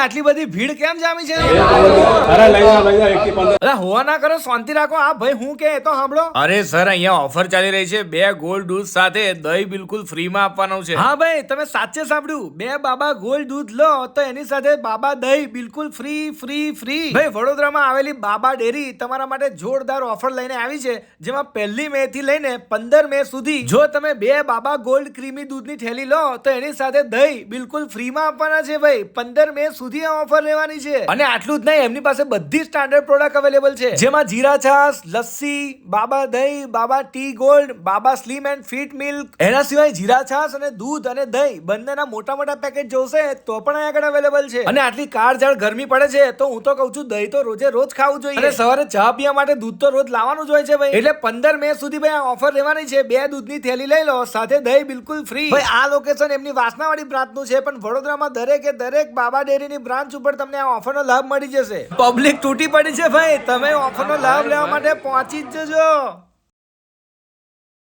આટલી બધી ભીડ કેમ જામી છે? અરે હોવા ના કરો શાંતિ રાખો. આ ભાઈ હું કે તો સાંભળો. અરે સર અહીંયા ઓફર ચાલી રહી છે. બે ગોલ્ડ દૂધ સાથે દહીં બિલકુલ ફ્રીમાં આપવાનું છે. હા ભાઈ તમે સાચે સાંભળ્યું. બે બાબા ગોલ્ડ દૂધ લો તો એની સાથે બાબા દહીં બિલકુલ ફ્રી ફ્રી ફ્રી ભાઈ વડોદરામાં આવેલી બાબા ડેરી તમારા માટે જોરદાર ઓફર લઈને આવી છે જેમાં પહેલી મે થી લઈને પંદર મે સુધી જો તમે બે બાબા ગોલ્ડ ક્રીમી દૂધની થેલી લો તો એની સાથે દહીં બિલકુલ ફ્રીમાં આપવાના છે ભાઈ. પંદર મે સુધી આ ઓફર રહેવાની છે. અને આટલું જ નહીં, એમની પાસે બધી સ્ટાન્ડર્ડ પ્રોડક્ટ અવેલેબલ છે. જેમાં જીરા છાસ લસ્સી, બાબા દહીં, Baba tea gold Baba slim and fit milk એના સિવાય જીરા છાસ અને દૂધ અને દહીં બંનેના મોટા મોટા પેકેટ જોશે તો પણ અહીંયા આગળ અવેલેબલ છે. અને આટલી કાળઝાળ ગરમી પડે છે, તો હું તો કહું છું, દહીં તો રોજે રોજ ખાવું જોઈએ. અને સવારે ચા પીવા માટે દૂધ તો રોજ લાવવાનું જ હોય છે ભાઈ. એટલે પંદર મે સુધી ભાઈ આ ઓફર રહેવાની છે, બે દૂધની થેલી લઈ લો, સાથે દહીં બિલકુલ ફ્રી ભાઈ, આ લોકેશન એમની વાસનાવાળી પ્રાંતનું છે, પણ વડોદરામાં દરેકે દરેક બાબા ડેરીની બ્રાન્ચ ઉપર તમને આ ઓફરનો લાભ મળી જશે. પબ્લિક તૂટી પડી છે ભાઈ. તમે ઓફરનો લાભ લેવા માટે પહોંચી જ જજો.